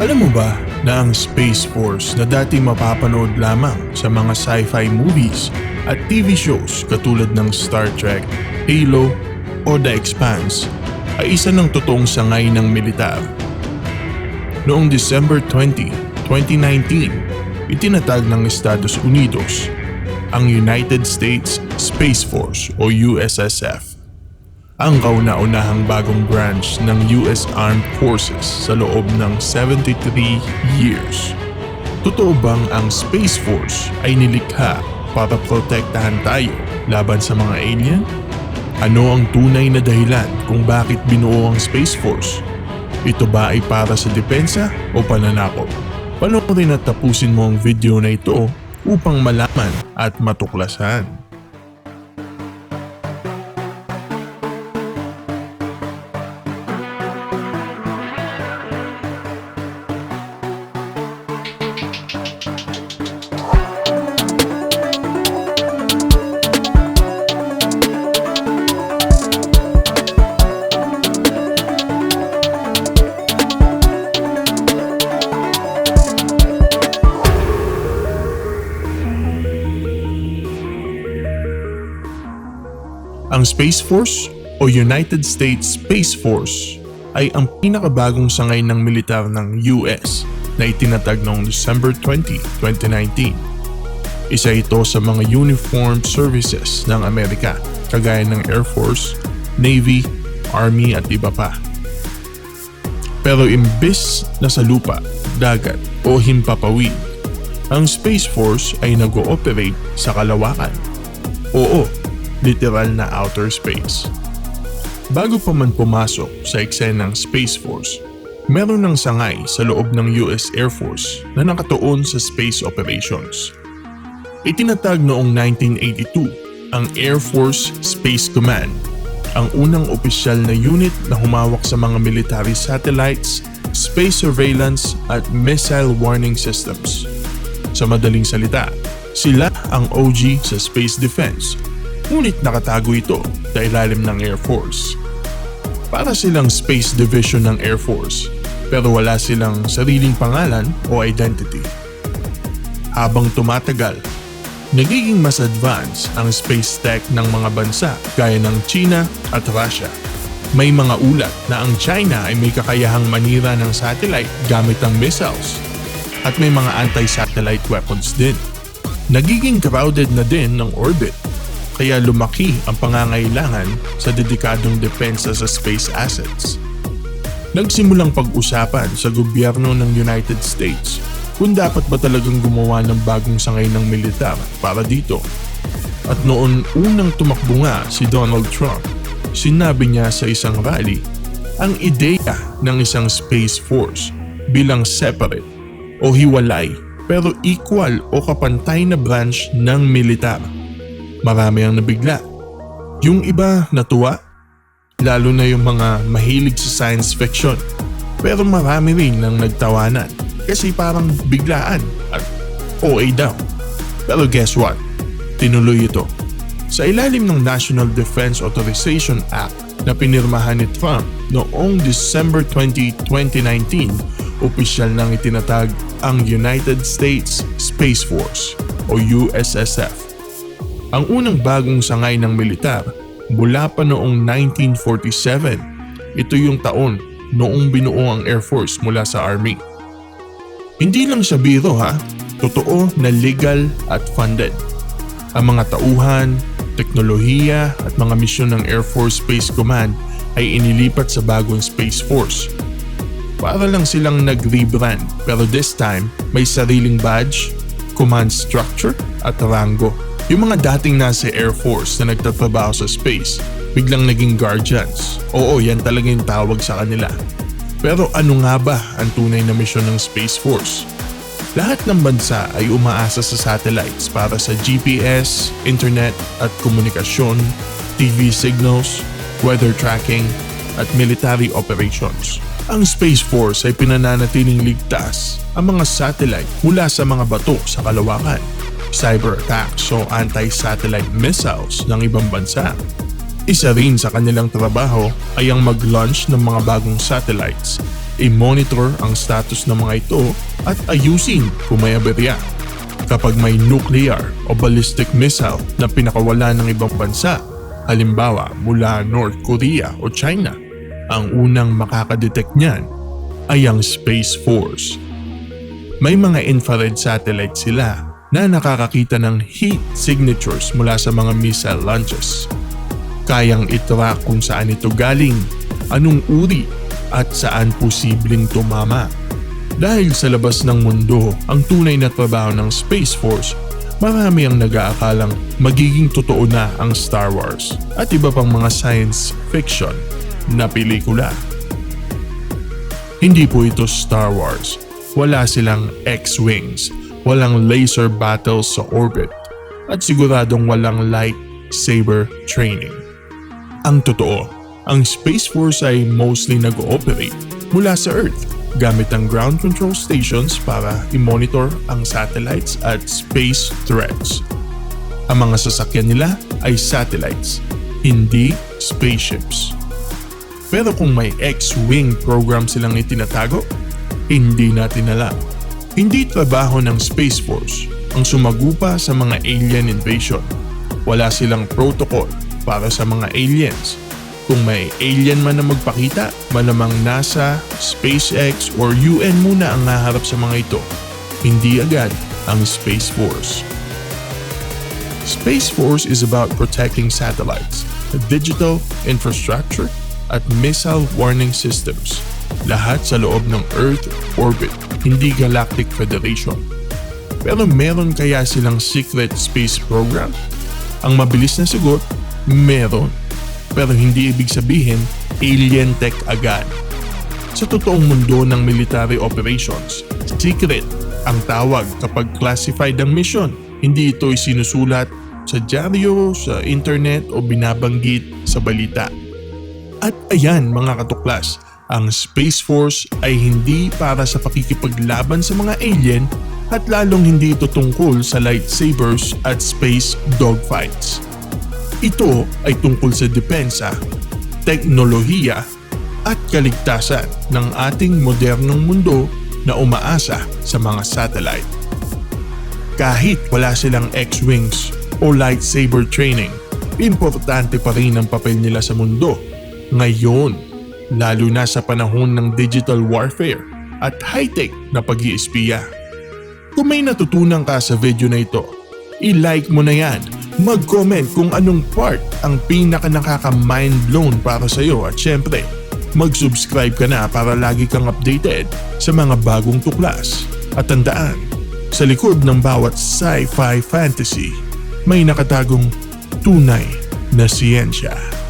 Alam mo ba na ang Space Force na dati mapapanood lamang sa mga sci-fi movies at TV shows katulad ng Star Trek, Halo o The Expanse ay isa ng totoong sangay ng militar. Noong December 20, 2019, itinatag ng Estados Unidos ang United States Space Force o USSF ang kauna-unahang bagong branch ng US Armed Forces sa loob ng 73 years. Totoo bang ang Space Force ay nilikha para protektahan tayo laban sa mga alien? Ano ang tunay na dahilan kung bakit binuo ang Space Force? Ito ba ay para sa depensa o pananakop? Panoorin at tapusin mo ang video na ito upang malaman at matuklasan. Space Force o United States Space Force ay ang pinakabagong sangay ng militar ng US na itinatag noong December 20, 2019. Isa ito sa mga uniformed services ng Amerika kagaya ng Air Force, Navy, Army at iba pa. Pero imbis na sa lupa, dagat o himpapawid, ang Space Force ay nag-ooperate sa kalawakan. Oo, literal na outer space. Bago pa man pumasok sa eksenang Space Force, meron ng sangay sa loob ng US Air Force na nakatuon sa space operations. Itinatag noong 1982 ang Air Force Space Command, ang unang opisyal na unit na humawak sa mga military satellites, space surveillance at missile warning systems. Sa madaling salita, sila ang OG sa space defense Ngunit nakatago ito sa ilalim ng Air Force. Para silang Space Division ng Air Force pero wala silang sariling pangalan o identity. Habang tumatagal, nagiging mas advanced ang space tech ng mga bansa gaya ng China at Russia. May mga ulat na ang China ay may kakayahang manira ng satellite gamit ang missiles at may mga anti-satellite weapons din. Nagiging crowded na din ng orbit kaya lumaki ang pangangailangan sa dedikadong depensa sa space assets. Nagsimulang pag-usapan sa gobyerno ng United States kung dapat ba talagang gumawa ng bagong sangay ng militar para dito. At noon unang tumakbo nga si Donald Trump, sinabi niya sa isang rally ang ideya ng isang Space Force bilang separate o hiwalay pero equal o kapantay na branch ng militar marami ang nabigla. Yung iba natuwa, lalo na yung mga mahilig sa science fiction. Pero marami rin nang nagtawanan kasi parang biglaan at OA daw. Pero guess what? Tinuloy ito. Sa ilalim ng National Defense Authorization Act na pinirmahan ni Trump noong December 20, 2019, opisyal nang itinatag ang United States Space Force o USSF ang unang bagong sangay ng militar mula pa noong 1947. Ito yung taon noong binuo ang Air Force mula sa Army. Hindi lang siya biro ha, totoo na legal at funded. Ang mga tauhan, teknolohiya at mga misyon ng Air Force Space Command ay inilipat sa bagong Space Force. Para lang silang nag-rebrand pero this time may sariling badge, command structure at rango. Yung mga dating nasa Air Force na nagtatrabaho sa space, biglang naging guardians. Oo, yan talaga yung tawag sa kanila. Pero ano nga ba ang tunay na misyon ng Space Force? Lahat ng bansa ay umaasa sa satellites para sa GPS, internet at komunikasyon, TV signals, weather tracking, at military operations. Ang Space Force ay pinananatiling ligtas ang mga satellite mula sa mga bato sa kalawakan cyber attacks o anti-satellite missiles ng ibang bansa. Isa rin sa kanilang trabaho ay ang mag-launch ng mga bagong satellites i-monitor ang status ng mga ito at ayusin kung may aberya. Kapag may nuclear o ballistic missile na pinakawala ng ibang bansa, halimbawa mula North Korea o China, ang unang makakadetect niyan ay ang Space Force. May mga infrared satellite sila na nakakakita ng heat signatures mula sa mga missile launches. Kayang itrack kung saan ito galing, anong uri at saan posibleng tumama. Dahil sa labas ng mundo ang tunay na trabaho ng Space Force, marami ang nag-aakalang magiging totoo na ang Star Wars at iba pang mga science fiction na pelikula. Hindi po ito Star Wars. Wala silang X-Wings, walang laser battles sa orbit, at siguradong walang lightsaber training. Ang totoo, ang Space Force ay mostly nag-ooperate mula sa Earth gamit ang ground control stations para i-monitor ang satellites at space threats. Ang mga sasakyan nila ay satellites, hindi spaceships. Pero kung may X-Wing program silang itinatago, hindi natin alam. Hindi trabaho ng Space Force ang sumagupa sa mga alien invasion. Wala silang protocol para sa mga aliens. Kung may alien man na magpakita, malamang NASA, SpaceX or UN muna ang naharap sa mga ito. Hindi agad ang Space Force. Space Force is about protecting satellites, digital infrastructure, at missile warning systems. Lahat sa loob ng Earth orbit, hindi Galactic Federation. Pero meron kaya silang secret space program? Ang mabilis na sagot, meron. Pero hindi ibig sabihin alien tech agad. Sa totoong mundo ng military operations, secret ang tawag kapag classified ang mission. Hindi ito isinusulat sa dyaryo, sa internet o binabanggit sa balita. At ayan mga katuklas, ang Space Force ay hindi para sa pakikipaglaban sa mga alien at lalong hindi ito tungkol sa lightsabers at space dogfights. Ito ay tungkol sa depensa, teknolohiya at kaligtasan ng ating modernong mundo na umaasa sa mga satellite. Kahit wala silang X-Wings o lightsaber training, importante pa rin ang papel nila sa mundo. Ngayon, lalo na sa panahon ng digital warfare at high-tech na pag-iispiya. Kung may natutunan ka sa video na ito, i-like mo na yan. Mag-comment kung anong part ang pinaka nakaka-mind blown para sa iyo at syempre, mag-subscribe ka na para lagi kang updated sa mga bagong tuklas. At tandaan, sa likod ng bawat sci-fi fantasy, may nakatagong tunay na siyensya.